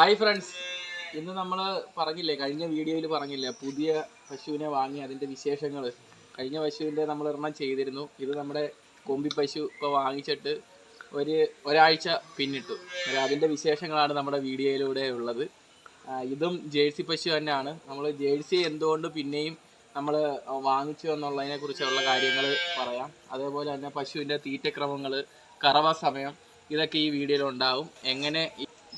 Hi friends ഇന്ന് നമ്മൾ പറഞ്ഞില്ലേ കഴിഞ്ഞ വീഡിയോയിൽ പറഞ്ഞില്ലേ പുതിയ പശുവിനെ വാങ്ങി അതിന്റെ വിശേഷങ്ങൾ കഴിഞ്ഞ പശുവിന്റെ നമ്മൾ ഒരെണ്ണം ചെയ്തിരുന്നു. ഇത് നമ്മുടെ കൊമ്പി പശു ഇപ്പോൾ വാങ്ങിച്ചിട്ട് ഒരു ഒരാഴ്ച പിന്നിട്ടു. അതിന്റെ വിശേഷങ്ങളാണ് നമ്മുടെ വീഡിയോയിലൂടെ ഉള്ളത്. ഇതും ജേഴ്സി പശു തന്നെയാണ്. നമ്മൾ ജേഴ്സി എന്തുകൊണ്ട് പിന്നെയും നമ്മൾ വാങ്ങിച്ചു എന്നുള്ളതിനെ കുറിച്ചുള്ള കാര്യങ്ങൾ പറയാം. അതേപോലെ തന്നെ പശുവിന്റെ തീറ്റക്രമങ്ങൾ കറവ സമയം ഇതൊക്കെ ഈ വീഡിയോയിൽ ഉണ്ടാവും. എങ്ങനെ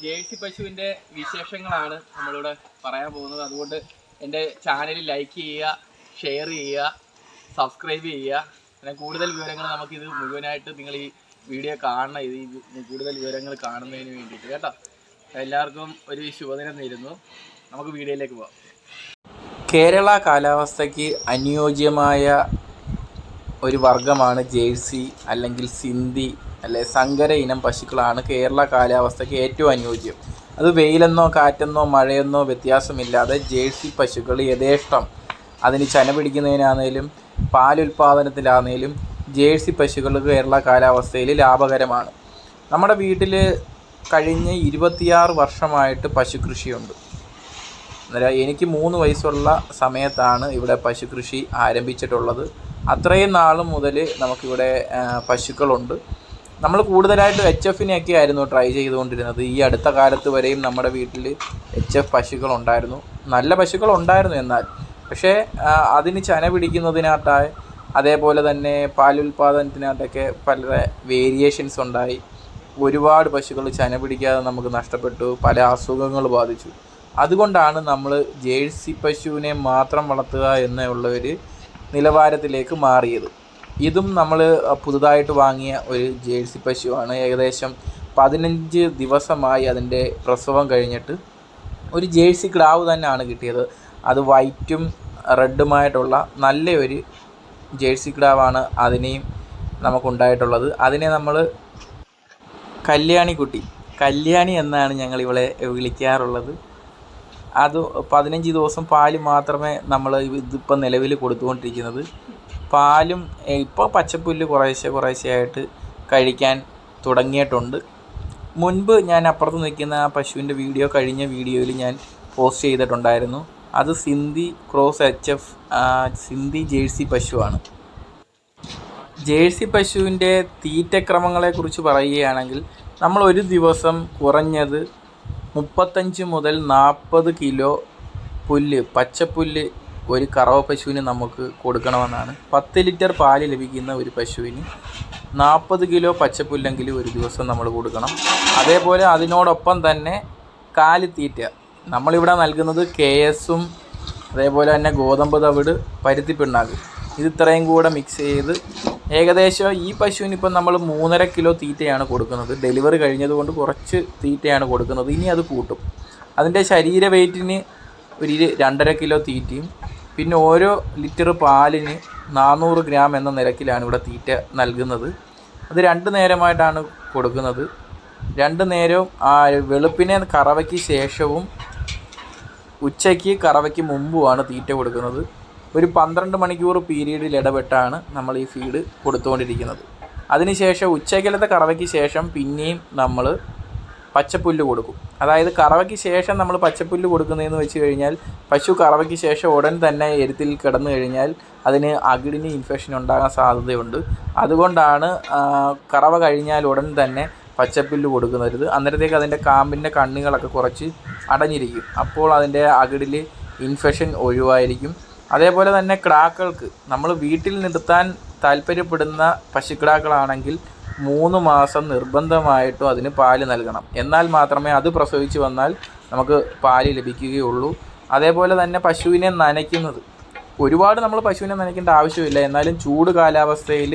ജേഴ്സി പശുവിന്റെ വിശേഷങ്ങളാണ് നമ്മളിവിടെ പറയാൻ പോകുന്നത്. അതുകൊണ്ട് എന്റെ ചാനൽ ലൈക്ക് ചെയ്യുക ഷെയർ ചെയ്യുക സബ്സ്ക്രൈബ് ചെയ്യുക. പിന്നെ കൂടുതൽ വിവരങ്ങൾ നമുക്കിത് മുഴുവനായിട്ട് നിങ്ങൾ ഈ വീഡിയോ കാണണം ഇത് കൂടുതൽ വിവരങ്ങൾ കാണുന്നതിന് വേണ്ടിയിട്ട് കേട്ടോ. എല്ലാവർക്കും ഒരു ശുഭദിനം നേരുന്നു. നമുക്ക് വീഡിയോയിലേക്ക് പോകാം കേരള കാലാവസ്ഥയ്ക്ക് അനുയോജ്യമായ ഒരു വർഗമാണ് ജേഴ്സി അല്ലെങ്കിൽ സിന്ധി അല്ലെ സങ്കര ഇനം പശുക്കളാണ് കേരള കാലാവസ്ഥയ്ക്ക് ഏറ്റവും അനുയോജ്യം. അത് വെയിലെന്നോ കാറ്റെന്നോ മഴയെന്നോ വ്യത്യാസമില്ലാതെ ജേഴ്സി പശുക്കൾ യഥേഷ്ടം. അതിന് ചന പിടിക്കുന്നതിനാണേലും പാലുൽപാദനത്തിലാണേലും ജേഴ്സി പശുക്കൾ കേരള കാലാവസ്ഥയിൽ ലാഭകരമാണ്. നമ്മുടെ വീട്ടിൽ കഴിഞ്ഞ ഇരുപത്തിയാറ് വർഷമായിട്ട് പശുകൃഷിയുണ്ട്. അന്നേരം എനിക്ക് മൂന്ന് വയസ്സുള്ള സമയത്താണ് ഇവിടെ പശുകൃഷി ആരംഭിച്ചിട്ടുള്ളത്. അത്രയും നാൾ മുതൽ നമുക്കിവിടെ പശുക്കളുണ്ട്. നമ്മൾ കൂടുതലായിട്ട് എച്ച് എഫിനെയൊക്കെ ആയിരുന്നു ട്രൈ ചെയ്തുകൊണ്ടിരുന്നത്. ഈ അടുത്ത കാലത്ത് വരെയും നമ്മുടെ വീട്ടിൽ എച്ച് എഫ് പശുക്കളുണ്ടായിരുന്നു. നല്ല പശുക്കളുണ്ടായിരുന്നു എന്നാൽ. പക്ഷേ അതിന് ചന പിടിക്കുന്നതിനാട്ടായി അതേപോലെ തന്നെ പാലുൽപാദനത്തിനകത്തൊക്കെ പല വേരിയേഷൻസ് ഉണ്ടായി. ഒരുപാട് പശുക്കൾ ചന പിടിക്കാതെ നമുക്ക് നഷ്ടപ്പെട്ടു. പല അസുഖങ്ങൾ ബാധിച്ചു. അതുകൊണ്ടാണ് നമ്മൾ ജേഴ്സി പശുവിനെ മാത്രം വളർത്തുക എന്നുള്ള ഒരു നിലവാരത്തിലേക്ക് മാറിയത്. ഇതും നമ്മൾ പുതുതായിട്ട് വാങ്ങിയ ഒരു ജേഴ്സി പശുവാണ്. ഏകദേശം പതിനഞ്ച് ദിവസമായി അതിന്റെ പ്രസവം കഴിഞ്ഞിട്ട് ഒരു ജേഴ്സി ക്ലാവ് തന്നെയാണ് കിട്ടിയത്. അത് വൈറ്റും റെഡുമായിട്ടുള്ള നല്ല ഒരു ജേഴ്സി ക്ലാവാണ് അതിനെയും നമുക്കുണ്ടായിട്ടുള്ളത്. അതിനെ നമ്മൾ കല്യാണിക്കുട്ടി കല്യാണി എന്നാണ് ഞങ്ങൾ ഇവളെ വിളിക്കാറുള്ളത്. അത് പതിനഞ്ച് ദിവസം പാൽ മാത്രമേ നമ്മൾ ഇതിപ്പം നിലവിൽ കൊടുത്തുകൊണ്ടിരിക്കുന്നത്. പാലും ഇപ്പോൾ പച്ചപ്പുല്ല് കുറേശ്ശെ കുറേശ്ശെ ആയിട്ട് കഴിക്കാൻ തുടങ്ങിയിട്ടുണ്ട്. മുൻപ് ഞാൻ അപ്പുറത്ത് നിൽക്കുന്ന ആ പശുവിന്റെ വീഡിയോ കഴിഞ്ഞ വീഡിയോയിൽ ഞാൻ പോസ്റ്റ് ചെയ്തിട്ടുണ്ടായിരുന്നു. അത് Sindhi cross H F Sindhi jersey പശുവാണ്. ജേഴ്സി പശുവിന്റെ തീറ്റക്രമങ്ങളെക്കുറിച്ച് പറയുകയാണെങ്കിൽ നമ്മൾ ഒരു ദിവസം കുറഞ്ഞത് മുപ്പത്തഞ്ച് മുതൽ നാൽപ്പത് കിലോ പുല്ല് പച്ചപ്പുല്ല് ഒരു കറവ പശുവിന് നമുക്ക് കൊടുക്കണമെന്നാണ്. പത്ത് ലിറ്റർ പാൽ ലഭിക്കുന്ന ഒരു പശുവിന് നാൽപ്പത് കിലോ പച്ചപ്പുല്ലെങ്കിലും ഒരു ദിവസം നമ്മൾ കൊടുക്കണം. അതേപോലെ അതിനോടൊപ്പം തന്നെ കാലിത്തീറ്റ നമ്മളിവിടെ നൽകുന്നത് കെ എസും അതേപോലെ തന്നെ ഗോതമ്പ് തവിട് പരുത്തി പിണ്ണാക്ക് ഇത് ഇത്രയും കൂടെ മിക്സ് ചെയ്ത് ഏകദേശം ഈ പശുവിന് ഇപ്പം നമ്മൾ മൂന്നര കിലോ തീറ്റയാണ് കൊടുക്കുന്നത്. ഡെലിവറി കഴിഞ്ഞതുകൊണ്ട് കുറച്ച് തീറ്റയാണ് കൊടുക്കുന്നത്. ഇനി അത് കൂട്ടും. അതിന്റെ ശരീര വെയ്റ്റിന് ഒരു രണ്ടര കിലോ തീറ്റയും പിന്നെ ഓരോ ലിറ്റർ പാലിന് നാനൂറ് ഗ്രാം എന്ന നിരക്കിലാണ് ഇവിടെ തീറ്റ നൽകുന്നത്. അത് രണ്ട് നേരമായിട്ടാണ് കൊടുക്കുന്നത്. രണ്ട് നേരവും ആ വെളുപ്പിനെ കറവയ്ക്ക് ശേഷവും ഉച്ചയ്ക്ക് കറവയ്ക്ക് മുമ്പുമാണ് തീറ്റ കൊടുക്കുന്നത്. ഒരു പന്ത്രണ്ട് മണിക്കൂർ പീരീഡിൽ ഇടപെട്ടാണ് നമ്മൾ ഈ ഫീഡ് കൊടുത്തുകൊണ്ടിരിക്കുന്നത്. അതിനുശേഷം ഉച്ചയ്ക്കലത്തെ കറവയ്ക്ക് ശേഷം പിന്നെയും നമ്മൾ പച്ചപ്പുല്ല് കൊടുക്കും. അതായത് കറവയ്ക്ക് ശേഷം നമ്മൾ പച്ചപ്പുല്ല് കൊടുക്കുന്നതെന്ന് വെച്ച് കഴിഞ്ഞാൽ പശു കറവയ്ക്ക് ശേഷം ഉടൻ തന്നെ എരുത്തിൽ കിടന്നു കഴിഞ്ഞാൽ അതിന് അകിടിന് ഇൻഫെക്ഷൻ ഉണ്ടാകാൻ സാധ്യതയുണ്ട്. അതുകൊണ്ടാണ് കറവ കഴിഞ്ഞാൽ ഉടൻ തന്നെ പച്ചപ്പുല്ല് കൊടുക്കുന്നത്. അന്നേരത്തേക്ക് അതിന്റെ കാമ്പിന്റെ കണ്ണുകളൊക്കെ കുറച്ച് അടഞ്ഞിരിക്കും. അപ്പോൾ അതിന്റെ അകിടിൽ ഇൻഫെക്ഷൻ ഒഴിവായിരിക്കും. അതേപോലെ തന്നെ ക്ടാക്കൾക്ക് നമ്മൾ വീട്ടിൽ നിർത്താൻ താല്പര്യപ്പെടുന്ന പശുക്കിടാക്കളാണെങ്കിൽ മൂന്ന് മാസം നിർബന്ധമായിട്ടും അതിന് പാൽ നൽകണം. എന്നാൽ മാത്രമേ അത് പ്രസവിച്ച് വന്നാൽ നമുക്ക് പാൽ ലഭിക്കുകയുള്ളൂ. അതേപോലെ തന്നെ പശുവിനെ നനയ്ക്കുന്നത്. ഒരുപാട് നമ്മൾ പശുവിനെ നനയ്ക്കേണ്ട ആവശ്യമില്ല. എന്നാലും ചൂട് കാലാവസ്ഥയിൽ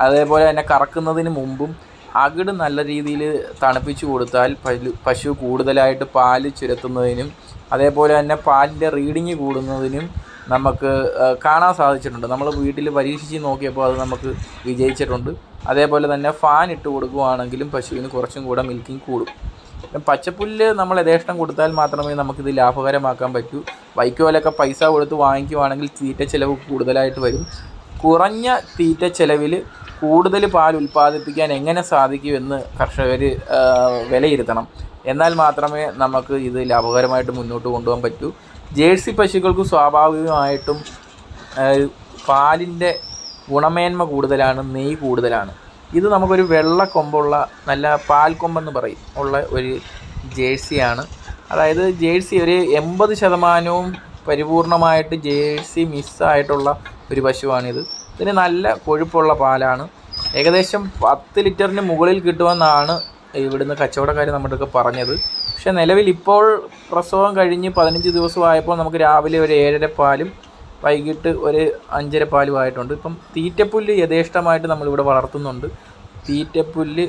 അതേപോലെ തന്നെ കറക്കുന്നതിന് മുമ്പും അകിട് നല്ല രീതിയിൽ തണുപ്പിച്ചു കൊടുത്താൽ പശു കൂടുതലായിട്ട് പാൽ ചുരത്തുന്നതിനും അതേപോലെ തന്നെ പാലിന്റെ റീഡിങ് കൂടുന്നതിനും നമുക്ക് കാണാൻ സാധിച്ചിട്ടുണ്ട്. നമ്മൾ വീട്ടിൽ പരീക്ഷിച്ച് നോക്കിയപ്പോൾ അത് നമുക്ക് വിജയിച്ചിട്ടുണ്ട്. അതേപോലെ തന്നെ ഫാൻ ഇട്ട് കൊടുക്കുകയാണെങ്കിലും പശുവിന് കുറച്ചും കൂടെ മിൽക്കിങ് കൂടും. പച്ചപ്പുല്ല് നമ്മൾ യഥേഷ്ടം കൊടുത്താൽ മാത്രമേ നമുക്കിത് ലാഭകരമാക്കാൻ പറ്റൂ. വൈക്കോലൊക്കെ പൈസ കൊടുത്ത് വാങ്ങിക്കുവാണെങ്കിൽ തീറ്റ ചിലവ് കൂടുതലായിട്ട് വരും. കുറഞ്ഞ തീറ്റ ചിലവിൽ കൂടുതൽ പാൽ ഉൽപ്പാദിപ്പിക്കാൻ എങ്ങനെ സാധിക്കുമെന്ന് കർഷകർ വിലയിരുത്തണം. എന്നാൽ മാത്രമേ നമുക്ക് ഇത് ലാഭകരമായിട്ട് മുന്നോട്ട് കൊണ്ടുപോകാൻ പറ്റൂ. ജേഴ്സി പശുക്കൾക്ക് സ്വാഭാവികമായിട്ടും പാലിന്റെ ഗുണമേന്മ കൂടുതലാണ് നെയ്യ് കൂടുതലാണ്. ഇത് നമുക്കൊരു വെള്ള കൊമ്പുള്ള നല്ല പാൽ കൊമ്പെന്ന് പറയും ഉള്ള ഒരു ജേഴ്സിയാണ്. അതായത് ജേഴ്സി ഒരു എൺപത് ശതമാനവും പരിപൂർണമായിട്ട് ജേഴ്സി മിസ്സായിട്ടുള്ള ഒരു പശുവാണിത്. ഇതിന് നല്ല കൊഴുപ്പുള്ള പാലാണ്. ഏകദേശം പത്ത് ലിറ്ററിന് മുകളിൽ കിട്ടുമെന്നാണ് ഇവിടുന്ന് കച്ചവടക്കാർ നമ്മുടെയൊക്കെ പറഞ്ഞത്. പക്ഷേ നിലവിൽ ഇപ്പോൾ പ്രസവം കഴിഞ്ഞ് പതിനഞ്ച് ദിവസമായപ്പോൾ നമുക്ക് രാവിലെ ഒരു ഏഴര പാലും വൈകിട്ട് ഒരു അഞ്ചര പാലും ആയിട്ടുണ്ട്. ഇപ്പം തീറ്റപ്പുല്ല് യഥേഷ്ടമായിട്ട് നമ്മളിവിടെ വളർത്തുന്നുണ്ട്. തീറ്റപ്പുല്ല്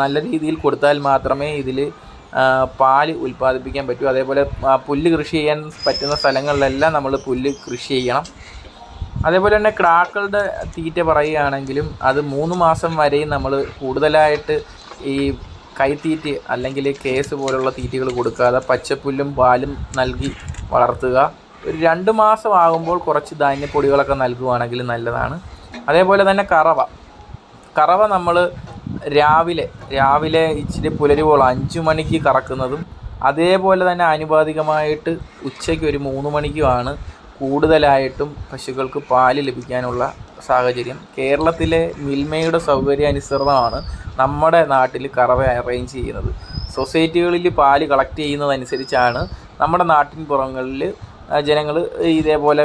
നല്ല രീതിയിൽ കൊടുത്താൽ മാത്രമേ ഇതിൽ പാൽ ഉൽപ്പാദിപ്പിക്കാൻ പറ്റൂ. അതേപോലെ പുല്ല് കൃഷി ചെയ്യാൻ പറ്റുന്ന സ്ഥലങ്ങളിലെല്ലാം നമ്മൾ പുല്ല് കൃഷി ചെയ്യണം. അതേപോലെ തന്നെ ക്രാക്കളുടെ തീറ്റ പറയുകയാണെങ്കിലും അത് മൂന്ന് മാസം വരെയും നമ്മൾ കൂടുതലായിട്ട് ഈ കൈത്തീറ്റ അല്ലെങ്കിൽ കേസ് പോലുള്ള തീറ്റകൾ കൊടുക്കാതെ പച്ചപ്പുല്ലും പാലും നൽകി വളർത്തുക. ഒരു രണ്ട് മാസം ആകുമ്പോൾ കുറച്ച് ധാന്യപ്പൊടികളൊക്കെ നൽകുവാണെങ്കിൽ നല്ലതാണ്. അതേപോലെ തന്നെ കറവ. കറവ നമ്മൾ രാവിലെ രാവിലെ ഇച്ചിരി പുലരുവോളം അഞ്ച് മണിക്ക് കറക്കുന്നതും അതേപോലെ തന്നെ ആനുപാതികമായിട്ട് ഉച്ചയ്ക്ക് ഒരു മൂന്ന് മണിക്കുമാണ് കൂടുതലായിട്ടും പശുക്കൾക്ക് പാൽ ലഭിക്കാനുള്ള സാഹചര്യം കേരളത്തിലെ മിൽമയുടെ സൗകര്യാനുസൃതമാണ് നമ്മുടെ നാട്ടിൽ കറവ അറേഞ്ച് ചെയ്യുന്നത്. സൊസൈറ്റികളിൽ പാൽ കളക്ട് ചെയ്യുന്നതനുസരിച്ചാണ് നമ്മുടെ നാട്ടിൻ പുറങ്ങളിൽ ജനങ്ങൾ ഇതേപോലെ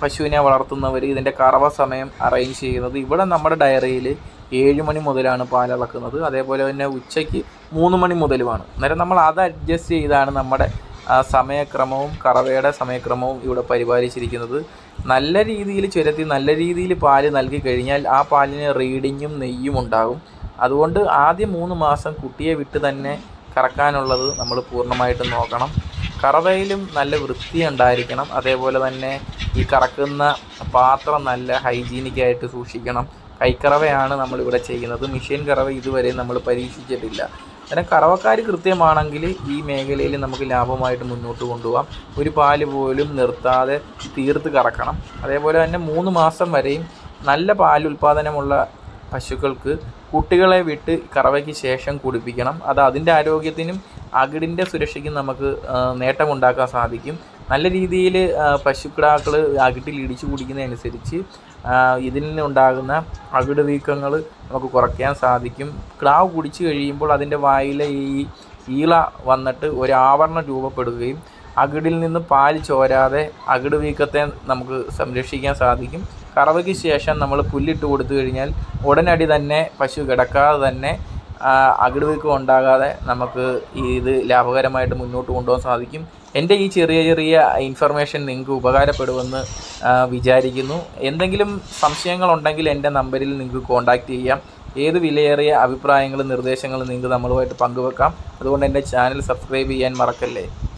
പശുവിനെ വളർത്തുന്നവർ ഇതിന്റെ കറവ സമയം അറേഞ്ച് ചെയ്യുന്നത്. ഇവിടെ നമ്മുടെ ഡയറിയിൽ ഏഴ് മണി മുതലാണ് പാൽ അളക്കുന്നത്. അതേപോലെ തന്നെ ഉച്ചയ്ക്ക് മൂന്ന് മണി മുതലുമാണ്. അന്നേരം നമ്മൾ അത് അഡ്ജസ്റ്റ് ചെയ്താണ് നമ്മുടെ ആ, സമയക്രമവും കറവയുടെ സമയക്രമവും ഇവിടെ പരിപാലിച്ചിരിക്കുന്നത്. നല്ല രീതിയിൽ ചുരത്തി നല്ല രീതിയിൽ പാൽ നൽകി കഴിഞ്ഞാൽ ആ പാലിന് റീഡിങ്ങും നെയ്യും ഉണ്ടാകും. അതുകൊണ്ട് ആദ്യം മൂന്ന് മാസം കുട്ടിയെ വിട്ട് തന്നെ കറക്കാനുള്ളത് നമ്മൾ പൂർണമായിട്ടും നോക്കണം. കറവയിലും നല്ല വൃത്തി ഉണ്ടായിരിക്കണം. അതേപോലെ തന്നെ ഈ കറക്കുന്ന പാത്രം നല്ല ഹൈജീനിക്കായിട്ട് സൂക്ഷിക്കണം. കൈക്കറവയാണ് നമ്മളിവിടെ ചെയ്യുന്നത്. മിഷീൻ കറവ ഇതുവരെ നമ്മൾ പരീക്ഷിച്ചിട്ടില്ല. അന്നേരം കറവക്കാർ കൃത്യമാണെങ്കിൽ ഈ മേഖലയിൽ നമുക്ക് ലാഭമായിട്ട് മുന്നോട്ട് കൊണ്ടുപോകാം. ഒരു പാൽ പോലും നിർത്താതെ തീർത്ത് കറക്കണം. അതേപോലെ തന്നെ മൂന്ന് മാസം വരെയും നല്ല പാൽ ഉൽപ്പാദനമുള്ള പശുക്കൾക്ക് കുട്ടികളെ വിട്ട് കറവയ്ക്ക് ശേഷം കുടിപ്പിക്കണം. അത് അതിന്റെ ആരോഗ്യത്തിനും അകിടിന്റെ സുരക്ഷയ്ക്കും നമുക്ക് നേട്ടമുണ്ടാക്കാൻ സാധിക്കും. നല്ല രീതിയിൽ പശുക്കിടാക്കൾ അകിട്ടിൽ ഇടിച്ചു കുടിക്കുന്നതനുസരിച്ച് ഇതിൽ നിന്നുണ്ടാകുന്ന അകിട് വീക്കങ്ങൾ നമുക്ക് കുറയ്ക്കാൻ സാധിക്കും. ക്ലാവ് കുടിച്ചു കഴിയുമ്പോൾ അതിന്റെ വായിലെ ഈ ഈള വന്നിട്ട് ഒരു ആവരണം രൂപപ്പെടുകയും അകിടിൽ നിന്ന് പാൽ ചോരാതെ അകിട് വീക്കത്തെ നമുക്ക് സംരക്ഷിക്കാൻ സാധിക്കും. കറവയ്ക്ക് ശേഷം നമ്മൾ പുല്ലിട്ട് കൊടുത്തു കഴിഞ്ഞാൽ ഉടനടി തന്നെ പശു കിടക്കാതെ തന്നെ ആ, അകിട് വീക്കം ഉണ്ടാകാതെ നമുക്ക് ഇത് ലാഭകരമായിട്ട് മുന്നോട്ട് കൊണ്ടുപോകാൻ സാധിക്കും. എന്റെ ഈ ചെറിയ ചെറിയ ഇൻഫർമേഷൻ നിങ്ങൾക്ക് ഉപകാരപ്പെടുമെന്ന് വിചാരിക്കുന്നു. എന്തെങ്കിലും സംശയങ്ങളുണ്ടെങ്കിൽ എന്റെ നമ്പറിൽ നിങ്ങൾക്ക് കോൺടാക്റ്റ് ചെയ്യാം. ഏത് വിലയേറിയ അഭിപ്രായങ്ങളും നിർദ്ദേശങ്ങളും നിങ്ങൾക്ക് നമ്മളുമായിട്ട് പങ്കുവെക്കാം. അതുകൊണ്ട് എന്റെ ചാനൽ സബ്സ്ക്രൈബ് ചെയ്യാൻ മറക്കല്ലേ?